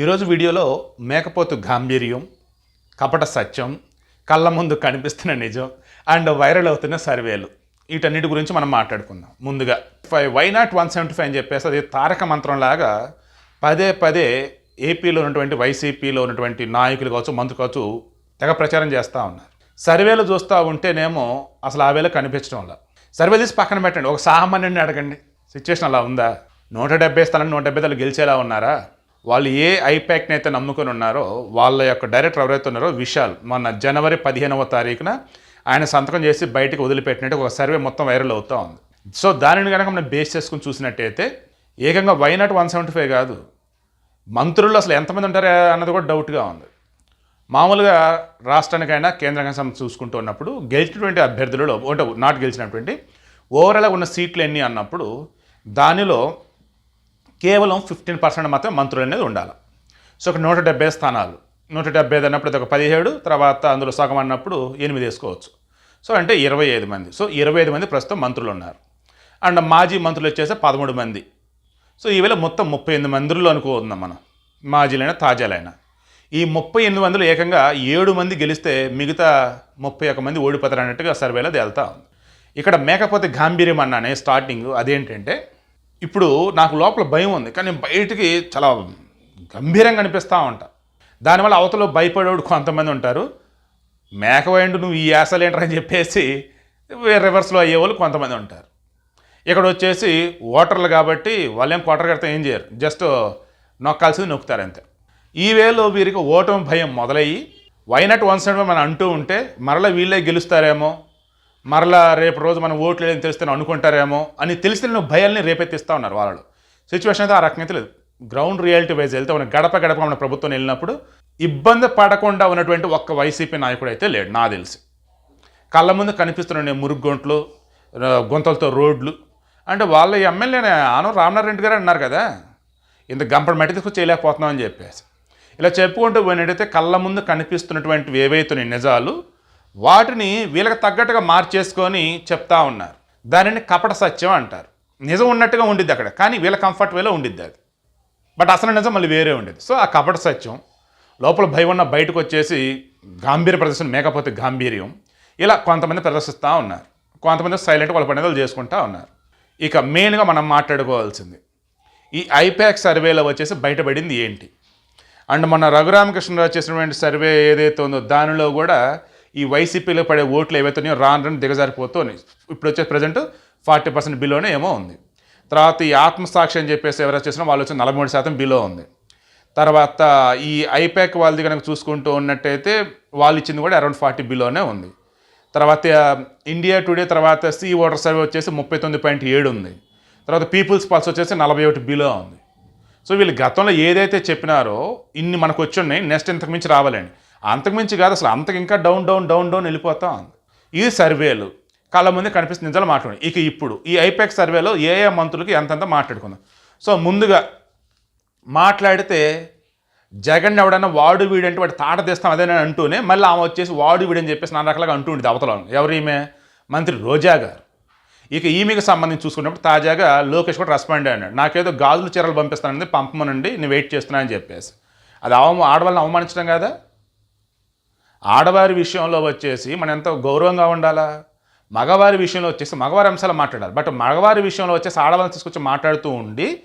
ఈరోజు వీడియోలో మేకపోతు గాంభీర్యం కపట సత్యం కళ్ళ ముందు కనిపిస్తున్న నిజం అండ్ వైరల్ అవుతున్న సర్వేలు. వీటన్నిటి గురించి మనం మాట్లాడుకుందాం. ముందుగా five why not one seventy five అని చెప్పేసి అది తారక మంత్రం లాగా పదే పదే ఏపీలో ఉన్నటువంటి వైసీపీలో ఉన్నటువంటి నాయకులు కావచ్చు మంత్రులు కావచ్చు తెగ ప్రచారం చేస్తూ ఉన్నారు. సర్వేలు చూస్తూ ఉంటేనేమో అసలు ఆ వేళ కనిపించడం వల్ల. సర్వే తీసి పక్కన పెట్టండి. ఒక సామాన్యుడిని అడగండి. సిచ్యువేషన్ అలా ఉందా? నూట డెబ్బై స్థలం నూట డెబ్బై తల గెలిచేలా ఉన్నారా? వాళ్ళు ఏ ఐపాక్ని అయితే నమ్ముకొని ఉన్నారో వాళ్ళ యొక్క డైరెక్టర్ ఎవరైతే ఉన్నారో విశాల్ మొన్న జనవరి పదిహేనవ తారీఖున ఆయన సంతకం చేసి బయటకు వదిలిపెట్టినట్టు ఒక సర్వే మొత్తం వైరల్ అవుతూ ఉంది. సో దానిని కనుక మనం బేస్ చేసుకుని చూసినట్టయితే ఏకంగా why not one seventy five కాదు. మంత్రులు అసలు ఎంతమంది ఉంటారు అన్నది కూడా డౌట్గా ఉంది. మామూలుగా రాష్ట్రానికైనా కేంద్రంగా సంబంధించి చూసుకుంటూ ఉన్నప్పుడు గెలిచినటువంటి అభ్యర్థులలో అంటే నాట్ గెలిచినటువంటి ఓవరాల్గా ఉన్న సీట్లు ఎన్ని అన్నప్పుడు దానిలో కేవలం ఫిఫ్టీన్ పర్సెంట్ మాత్రమే మంత్రులు అనేది ఉండాలి. సో ఒక నూట డెబ్బై స్థానాలు. నూట డెబ్బై ఐదు అన్నప్పుడు ఒక పదిహేడు తర్వాత అందులో సగం అన్నప్పుడు ఎనిమిది వేసుకోవచ్చు. సో అంటే ఇరవై ఐదు మంది. సో ఇరవై ఐదు మంది ప్రస్తుతం మంత్రులు ఉన్నారు. అండ్ మాజీ మంత్రులు వచ్చేసి పదమూడు మంది. సో ఈవేళ మొత్తం ముప్పై ఎనిమిది మంత్రులు అనుకుందాం మనం. మాజీలైనా తాజాలైనా. ఈ ముప్పై ఎనిమిది మందిలో ఏకంగా ఏడు మంది గెలిస్తే మిగతా ముప్పై ఒక మంది ఓడిపోతారు అన్నట్టుగా సర్వేలో తేలుతా ఉంది. ఇక్కడ మేకపోతే గాంభీర్యం అన్నానే స్టార్టింగ్ అదేంటంటే ఇప్పుడు నాకు లోపల భయం ఉంది. కానీ బయటికి చాలా గంభీరంగా అనిపిస్తూ ఉంటా. దానివల్ల అవతల భయపడేవాడు కొంతమంది ఉంటారు. మేకవైండు నువ్వు ఈ యాసలేంటర్ అని చెప్పేసి రివర్స్లో అయ్యేవాళ్ళు కొంతమంది ఉంటారు. ఇక్కడ వచ్చేసి ఓటర్లు కాబట్టి వాళ్ళేం కోటర్ కడితే ఏం చేయరు. జస్ట్ నొక్కాల్సింది నొక్కుతారు అంతే. ఈ వేలో వీరికి ఓటమి భయం మొదలయ్యి వైనట్ వన్ సైడ్ మనం అంటూ ఉంటే మరలా వీళ్ళే గెలుస్తారేమో మరలా రేపు రోజు మనం ఓట్లు లేదని తెలిస్తే అనుకుంటారేమో అని తెలిసిన భయాల్ని రేపెత్తిస్తూ ఉన్నారు వాళ్ళు సిచ్యువేషన్ అయితే ఆ రకంగా అయితే లేదు. గ్రౌండ్ రియాలిటీ వైజ్ వెళ్తే మనం గడప గడప మన ప్రభుత్వం వెళ్ళినప్పుడు ఇబ్బంది పడకుండా ఉన్నటువంటి ఒక్క వైసీపీ నాయకుడు అయితే లేడు నా తెలిసి. కళ్ళ ముందు కనిపిస్తున్న మురుగుంట్లు గుంతలతో రోడ్లు. అంటే వాళ్ళ ఎమ్మెల్యేనే ఆనం రామనారాయణ రెడ్డి గారు అన్నారు కదా ఇంత గంపడి మట్టి తీసుకు చేయలేకపోతున్నాం అని చెప్పేసి. ఇలా చెప్పుకుంటూ పోయినట్టయితే కళ్ళ ముందు కనిపిస్తున్నటువంటివి ఏవైతున్నాయి నిజాలు వాటిని వీళ్ళకి తగ్గట్టుగా మార్చేసుకొని చెప్తా ఉన్నారు. దానిని కపట సత్యం అంటారు. నిజం ఉన్నట్టుగా ఉండిద్ది అక్కడ కానీ వీళ్ళ కంఫర్ట్ వేలో ఉండిద్ది అది. బట్ అసలు నిజం మళ్ళీ వేరే ఉండేది సో ఆ కపట సత్యం లోపల భయం ఉన్న బయటకు వచ్చేసి గాంభీర్య ప్రదర్శన మేకపోతే గాంభీర్యం ఇలా కొంతమంది ప్రదర్శిస్తూ ఉన్నారు. కొంతమంది సైలెంట్ వాళ్ళ పండుగలు చేసుకుంటూ ఉన్నారు. ఇక మెయిన్గా మనం మాట్లాడుకోవాల్సింది ఈ ఐపాక్ సర్వేలో వచ్చేసి బయటపడింది ఏంటి? అండ్ మన రఘురామకృష్ణరావు చేసినటువంటి సర్వే ఏదైతే ఉందో దానిలో కూడా ఈ వైసీపీలో పడే ఓట్లు ఏవైతే ఉన్నాయో రాను రాను దిగజారిపోతున్నాయి ఇప్పుడు వచ్చే ప్రజెంట్ ఫార్టీ పర్సెంట్ బిలోనే ఏమో ఉంది. తర్వాత ఈ ఆత్మసాక్షి అని చెప్పేసి ఎవరైనా చేసినా వాళ్ళు వచ్చి నలభై మూడు శాతం బిలో ఉంది. తర్వాత ఈ ఐపాక్ వాళ్ళది కనుక చూసుకుంటూ ఉన్నట్టయితే వాళ్ళు ఇచ్చింది కూడా అరౌండ్ ఫార్టీ బిలోనే ఉంది. తర్వాత ఇండియా టుడే తర్వాత సి ఓటర్ సర్వే వచ్చేసి ముప్పై తొమ్మిది పాయింట్ ఏడు ఉంది. తర్వాత పీపుల్స్ పల్స్ వచ్చేసి నలభై ఒకటి బిలో ఉంది. సో వీళ్ళు గతంలో ఏదైతే చెప్పినారో ఇన్ని మనకు వచ్చి ఉన్నాయి నెక్స్ట్ ఇంతకు మించి రావాలండి అంతకుమించి కాదు అసలు అంతకు ఇంకా డౌన్ డౌన్ డౌన్ డౌన్ వెళ్ళిపోతా ఉంది. ఈ సర్వేలు కళ్ళ ముందే కనిపిస్తుంది నిజాలు మాట్లాడి. ఇక ఇప్పుడు ఈ ఐపెక్ సర్వేలో ఏ ఏ మంత్రులకి ఎంతెంత మాట్లాడుకుందాం. సో ముందుగా మాట్లాడితే జగన్ ఎవడన్నా వాడు వీడంటే వాడు తాట తీస్తాం అదే నేను అంటూనే మళ్ళీ ఆమె వచ్చేసి వాడు వీడని చెప్పేసి నాన్న రకాలుగా అంటూ ఉండేది అవతల ఎవరు ఈమె? మంత్రి రోజా గారు. ఇక ఈమెకి సంబంధించి చూసుకున్నప్పుడు తాజాగా లోకేష్ కూడా రెస్పాండ్ అన్నాడు. నాకేదో గాజులు చీరలు పంపిస్తానండి పంపమనండి నేను వెయిట్ చేస్తున్నా అని చెప్పేసి. అది అవమ ఆడవాళ్ళని అవమానించడం కదా? ఆడవారి విషయంలో వచ్చేసి మనం ఎంతో గౌరవంగా ఉండాలా? మగవారి విషయంలో వచ్చేసి మగవారి అంశాలు మాట్లాడాలి. బట్ మగవారి విషయంలో వచ్చేసి ఆడవాళ్ళని తీసుకొచ్చి మాట్లాడుతూ ఉండి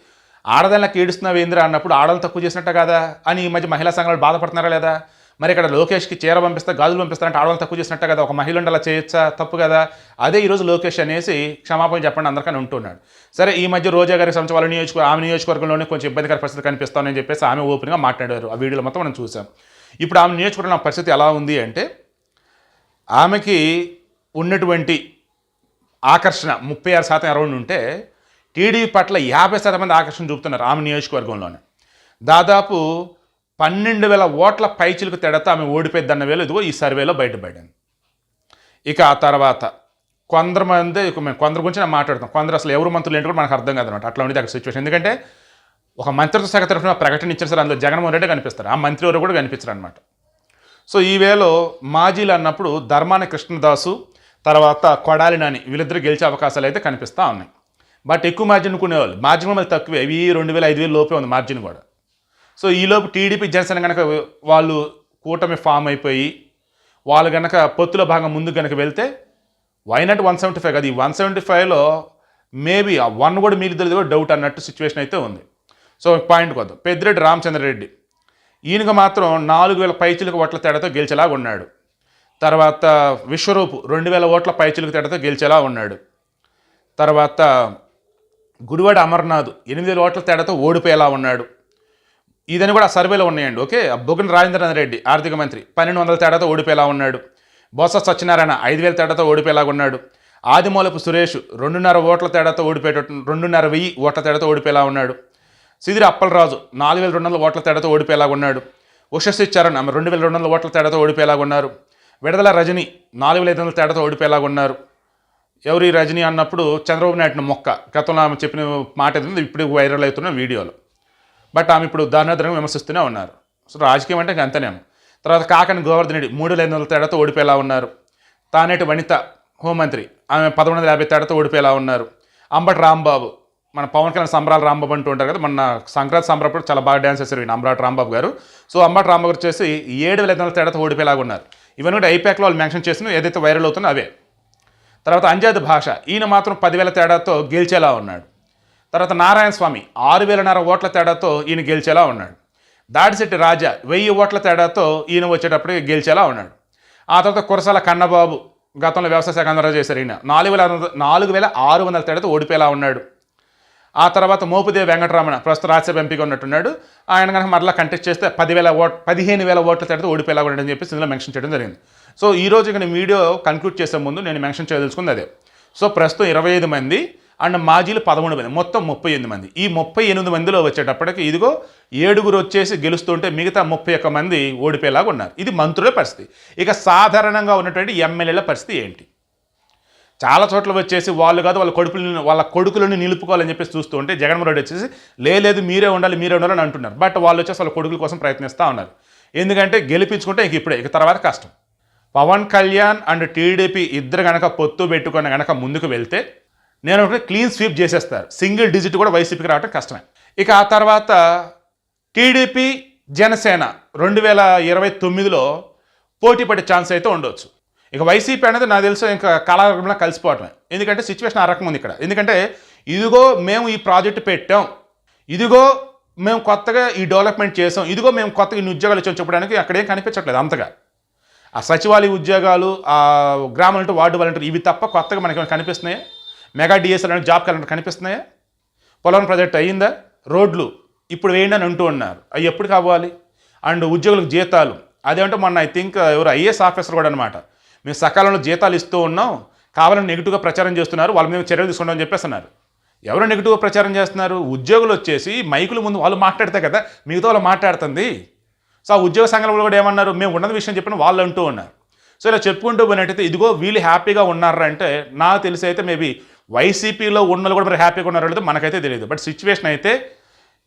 ఆడదానికి ఏడుస్తున్నావు ఏందిరా అన్నప్పుడు ఆడవాళ్ళు తక్కువ చేసినట్ట కదా? అని ఈ మధ్య మహిళా సంఘాలు బాధపడుతున్నారా లేదా? మరి ఇక్కడ లోకేష్కి చీర పంపిస్తే గాజులు పంపిస్తారంటే ఆడవాళ్ళు తక్కువ చేసినట్ట కదా? ఒక మహిళ ఉండి అలా చేయొచ్చా? తప్పు కదా? అదే ఈరోజు లోకేష్ అనేసి క్షమాపణ చెప్పండి అందరికని ఉంటున్నాడు సరే ఈ మధ్య రోజా గారికి సంబంధించి వాళ్ళ నియోజకవర్గం ఆమె నియోజకవర్గంలోనే కొంచెం ఇబ్బందికర పరిస్థితి కనిపిస్తానని చెప్పేసి ఆమె ఓపెన్గా మాట్లాడారు. ఆ వీడియోలో మొత్తం మనం చూసాం. ఇప్పుడు ఆమె నియోజకవర్గం పరిస్థితి ఎలా ఉంది అంటే ఆమెకి ఉన్నటువంటి ఆకర్షణ ముప్పై ఆరు శాతం అరౌండ్ ఉంటే టీడీపీ పట్ల యాభై శాతం మంది ఆకర్షణ చూపుతున్నారు ఆమె నియోజకవర్గంలోనే. దాదాపు పన్నెండు వేల ఓట్ల పైచిలకు తేడాతో ఆమె ఓడిపోయిద్దన్న వేలు ఇదిగో ఈ సర్వేలో బయటపడింది. ఇక ఆ తర్వాత కొందరు మంది మేము కొందరు గురించి నేను మాట్లాడుతాం. కొందరు అసలు ఎవరు మంత్రులు ఏంటో కూడా మనకు అర్థం కాదనమాట. అట్లా ఉండేది అక్కడ సిచ్యువేషన్ ఎందుకంటే ఒక మంత్రిత్వ శాఖ తరఫున ప్రకటన ఇచ్చారు సార్ అందులో జగన్మోహన్ రెడ్డి కనిపిస్తారు. ఆ మంత్రి ఎవరు కూడా కనిపించరు అనమాట సో ఈ వేలో మాజీలు అన్నప్పుడు ధర్మాన కృష్ణదాసు తర్వాత కొడాలి నాని వీళ్ళిద్దరు గెలిచే అవకాశాలు అయితే కనిపిస్తూ ఉన్నాయి. బట్ ఎక్కువ మార్జిన్ కొనేవాళ్ళు మార్జిన్ మళ్ళీ తక్కువే. ఇవి రెండు వేల ఐదు వేలు లోపే ఉంది మార్జిన్ కూడా. సో ఈలోపు టీడీపీ జనసేన కనుక వాళ్ళు కూటమి ఫామ్ అయిపోయి వాళ్ళు కనుక పొత్తులో భాగం ముందు కనుక వెళ్తే వైనట్ వన్ సెవెంటీ ఫైవ్ కదా ఈ వన్ సెవెంటీ ఫైవ్లో మేబీ ఆ వన్ కూడా మిగిలిదలేదు కూడా డౌట్ అన్నట్టు సిచ్యువేషన్ అయితే ఉంది. సో పాయింట్ కొద్దాం. పెద్దిరెడ్డి రామచంద్రరెడ్డి. ఈయనకు మాత్రం నాలుగు వేల పైచిలకు ఓట్ల తేడాతో గెలిచేలాగా ఉన్నాడు. తర్వాత విశ్వరూపు రెండు వేల ఓట్ల పైచిలకు తేడాతో గెలిచేలా ఉన్నాడు. తర్వాత గుడివాడ అమర్నాథ్ ఎనిమిది వేల ఓట్ల తేడాతో ఓడిపోయేలా ఉన్నాడు. ఇదని కూడా సర్వేలో ఉన్నాయండి. ఓకే? బొగ్గన రాజేంద్రనాథ్ రెడ్డి ఆర్థిక మంత్రి పన్నెండు వందల తేడాతో ఓడిపోయేలా ఉన్నాడు. బొత్స సత్యనారాయణ ఐదు వేల తేడాతో ఓడిపోయేలాగా ఉన్నాడు. ఆదిమూలపు సురేష్ రెండున్నర ఓట్ల తేడాతో ఓడిపోయేట రెండున్నర వెయ్యి ఓట్ల తేడాతో ఓడిపోయేలా ఉన్నాడు. సిదిరి అప్పలరాజు నాలుగు వేల రెండు వందల ఓట్ల తేడాతో ఓడిపోయేలాగా ఉన్నాడు. ఉషశ్రీ చరణ్ ఆమె రెండు వేల రెండు వందల ఓట్ల తేడాతో ఓడిపోయేలాగా ఉన్నారు. విడదల రజని నాలుగు వేల ఐదు వందల తేడాతో ఓడిపోయేలాగా ఉన్నారు. ఎవరి రజనీ అన్నప్పుడు చంద్రబాబు నాయుడు మొక్క. గతంలో ఆమె చెప్పిన మాట ఏదైంది ఇప్పుడు వైరల్ అవుతున్న వీడియోలో. బట్ ఆమె ఇప్పుడు దారుణాధరంగా విమర్శిస్తూనే ఉన్నారు. సో రాజకీయం అంటే ఇంక అంతనేమో తర్వాత కాకని గోవర్ధనుడి మూడు వేల ఐదు వందల తేడాతో ఓడిపోయేలా ఉన్నారు. తానేటి వనిత హోంమంత్రి ఆమె పదకొండు వందల యాభై తేడాతో ఓడిపోయేలా ఉన్నారు. అంబటి రాంబాబు మన పవన్ కళ్యాణ్ సంబరాలు రాంబాబు అంటూ ఉంటారు కదా మన సంక్రాంతి సంబరప్పుడు చాలా బాగా డ్యాన్స్ చేశారు ఈయన అంబరాట్ రాంబాబు గారు. సో అంబరాట్ రాంబాబు గారు వచ్చేసి ఏడు వేల ఐదు వందల తేడాతో ఓడిపోయేలాగా ఉన్నారు. ఇవన్నీ కూడా ఐపాక్లో వాళ్ళు మెన్షన్ చేసిన ఏదైతే వైరల్ అవుతుందో అవే. తర్వాత అంజాద్ భాష ఈయన మాత్రం పదివేల తేడాతో గెలిచేలా ఉన్నాడు. తర్వాత నారాయణ స్వామి ఆరు వేలన్నర ఓట్ల తేడాతో ఈయన గెలిచేలా ఉన్నాడు. దాడిశెట్టి రాజా వెయ్యి ఓట్ల తేడాతో ఈయన వచ్చేటప్పటికి గెలిచేలా ఉన్నాడు. ఆ తర్వాత కురసాల కన్నబాబు గతంలో వ్యవసాయ శాఖ అందరూ చేశారు ఈయన. నాలుగు వేల నాలుగు వేల ఆరు వందల తేడాతో ఓడిపోయేలా ఉన్నాడు. ఆ తర్వాత మోపుదేవి వెంకటరమణ ప్రస్తుత రాజ్యసభ ఎంపీగా ఉన్నట్టున్నాడు. ఆయన కనుక మరలా కంటెస్ట్ చేస్తే పదివేల ఓట్ పదిహేను వేల ఓట్ల తడితే ఓడిపోయేలా ఉన్నాడని చెప్పేసి ఇందులో మెన్షన్ చేయడం జరిగింది. సో ఈ రోజు ఇక నేను వీడియో కన్క్లూడ్ చేసే ముందు నేను మెన్షన్ చేయదలుచుకుంది అదే. సో ప్రస్తుతం ఇరవై ఐదు మంది అండ్ మాజీలు పదమూడు మంది మొత్తం ముప్పై ఎనిమిది మంది. ఈ ముప్పై ఎనిమిది మందిలో వచ్చేటప్పటికి ఇదిగో ఏడుగురు వచ్చేసి గెలుస్తుంటే మిగతా ముప్పై ఒక్క మంది ఓడిపోయేలాగా ఉన్నారు. ఇది మంత్రుల పరిస్థితి. ఇక సాధారణంగా ఉన్నటువంటి ఎమ్మెల్యేల పరిస్థితి ఏంటి? చాలా చోట్ల వచ్చేసి వాళ్ళు కాదు వాళ్ళ కొడుకులను వాళ్ళ కొడుకులను నిలుపుకోవాలని చెప్పేసి చూస్తూ ఉంటే జగన్మోహన్ రెడ్డి వచ్చేసి లేదు మీరే ఉండాలి మీరే ఉండాలని అంటున్నారు. బట్ వాళ్ళు వచ్చేసి వాళ్ళ కొడుకుల కోసం ప్రయత్నిస్తూ ఉన్నారు. ఎందుకంటే గెలిపించుకుంటే ఇంక ఇప్పుడే ఇక తర్వాత కష్టం. పవన్ కళ్యాణ్ అండ్ టీడీపీ ఇద్దరు కనుక పొత్తు పెట్టుకొని గనక ముందుకు వెళ్తే నేను ఒకటి క్లీన్ స్వీప్ చేసేస్తారు. సింగిల్ డిజిట్ కూడా వైసీపీకి రావడం కష్టమే. ఇక ఆ తర్వాత టీడీపీ జనసేన రెండు వేల ఇరవై తొమ్మిదిలో పోటీ పడే ఛాన్స్ అయితే ఉండొచ్చు. ఇక వైసీపీ అనేది నాకు తెలుసు ఇంకా కళారంగంలో కలిసిపోవటమే. ఎందుకంటే సిచ్యువేషన్ ఆ రకం ఉంది ఇక్కడ. ఎందుకంటే ఇదిగో మేము ఈ ప్రాజెక్టు పెట్టాం. ఇదిగో మేము కొత్తగా ఈ డెవలప్మెంట్ చేసాం. ఇదిగో మేము కొత్తగా ఇన్ని ఉద్యోగాలు ఇచ్చాం చెప్పడానికి అక్కడేం కనిపించట్లేదు అంతగా. ఆ సచివాలయ ఉద్యోగాలు ఆ గ్రామ వార్డు వాలంటీర్ ఇవి తప్ప కొత్తగా మనకి కనిపిస్తున్నాయి? మెగా డిఎస్ఎల్ అంటే జాబ్ క్యాలెండర్ కనిపిస్తున్నాయా? పొలం ప్రాజెక్ట్ అయ్యిందా? రోడ్లు ఇప్పుడు వేయండి అని అంటూ ఉన్నారు. అవి ఎప్పుడు కావాలి? అండ్ ఉద్యోగులకు జీతాలు. అదేమంటే మొన్న ఐ థింక్ ఎవరు ఐఏఎస్ ఆఫీసర్ కూడా అనమాట మేము సకాలంలో జీతాలు ఇస్తూ ఉన్నాం కావాలని నెగిటివ్గా ప్రచారం చేస్తున్నారు వాళ్ళ మీద చర్యలు తీసుకుంటామని చెప్పేస్తున్నారు. ఎవరు నెగిటివ్గా ప్రచారం చేస్తున్నారు? ఉద్యోగులు వచ్చేసి మైకుల ముందు వాళ్ళు మాట్లాడితే కదా మిగతా వాళ్ళు మాట్లాడుతుంది. సో ఆ ఉద్యోగ సంఘాలు కూడా ఏమన్నారు? మేము ఉన్నది విషయం చెప్పిన వాళ్ళు అంటూ ఉన్నారు. సో ఇలా చెప్పుకుంటూ పోయినట్టయితే ఇదిగో వీళ్ళు హ్యాపీగా ఉన్నారంటే నాకు తెలిసి అయితే మేబీ వైసీపీలో ఉన్న కూడా మరి హ్యాపీగా ఉన్నారో లేదో మనకైతే తెలియదు. బట్ సిచ్యువేషన్ అయితే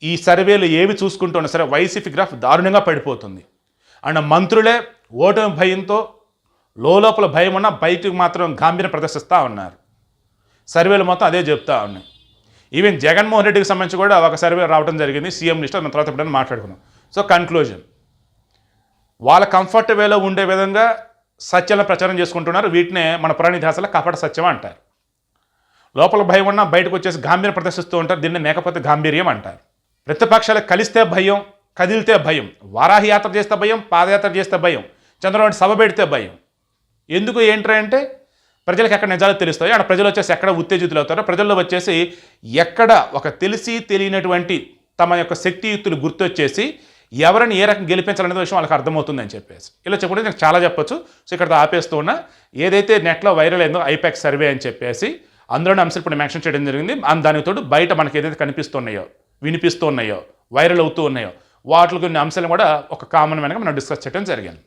ఈ సర్వేలు ఏవి చూసుకుంటున్నా సరే వైసీపీ గ్రాఫ్ దారుణంగా పడిపోతుంది. అండ్ మంత్రులే ఓటమి భయంతో లోపల భయం ఉన్న బయటకు మాత్రం గాంభీర్యం ప్రదర్శిస్తూ ఉన్నారు. సర్వేలు మొత్తం అదే చెప్తా ఉన్నాయి. ఈవెన్ జగన్మోహన్ రెడ్డికి సంబంధించి కూడా ఒక సర్వే రావడం జరిగింది. సీఎం లిస్ట్ మన తర్వాత ఎప్పుడైనా మాట్లాడుకున్నాం సో కన్క్లూజన్ వాళ్ళ కంఫర్ట్ వేలో ఉండే విధంగా సత్యాలను ప్రచారం చేసుకుంటున్నారు. వీటినే మన పురాణి దాసలో కపట సత్యం అంటారు. లోపల భయం ఉన్నా బయటకు వచ్చేసి గాంభీర్యం ప్రదర్శిస్తూ ఉంటారు. దీన్ని మేకపోతే గాంభీర్యం అంటారు. ప్రతిపక్షాలు కలిస్తే భయం కదిలితే భయం వారాహి యాత్ర చేస్తే భయం పాదయాత్ర చేస్తే భయం చంద్రబాబు సభ పెడితే భయం. ఎందుకు ఏంట్రా అంటే ప్రజలకు ఎక్కడ నిజాలు తెలుస్తాయో అక్కడ ప్రజలు వచ్చేసి ఎక్కడ ఉత్తేజితులు అవుతారో ప్రజల్లో వచ్చేసి ఎక్కడ ఒక తెలిసి తెలియనటువంటి తమ యొక్క శక్తియుక్తులు గుర్తొచ్చేసి ఎవరిని ఏ రకం గెలిపించాలనే విషయం వాళ్ళకి అర్థమవుతుందని చెప్పేసి. ఇలా చెప్పుకుంటే నాకు చాలా చెప్పొచ్చు. సో ఇక్కడ ఆపేస్తూ ఉన్నా ఏదైతే నెట్లో వైరల్ అయిందో ఐపాక్ సర్వే అని చెప్పేసి అందులోని అంశాలు ఇప్పుడు మెన్షన్ చేయడం జరిగింది. అండ్ దానికి తోడు బయట మనకి ఏదైతే కనిపిస్తున్నాయో వినిపిస్తున్నాయో వైరల్ అవుతూ ఉన్నాయో వాటిలో కొన్ని అంశాలు కూడా ఒక కామన్ వెనక మనం డిస్కస్ చేయడం జరిగింది.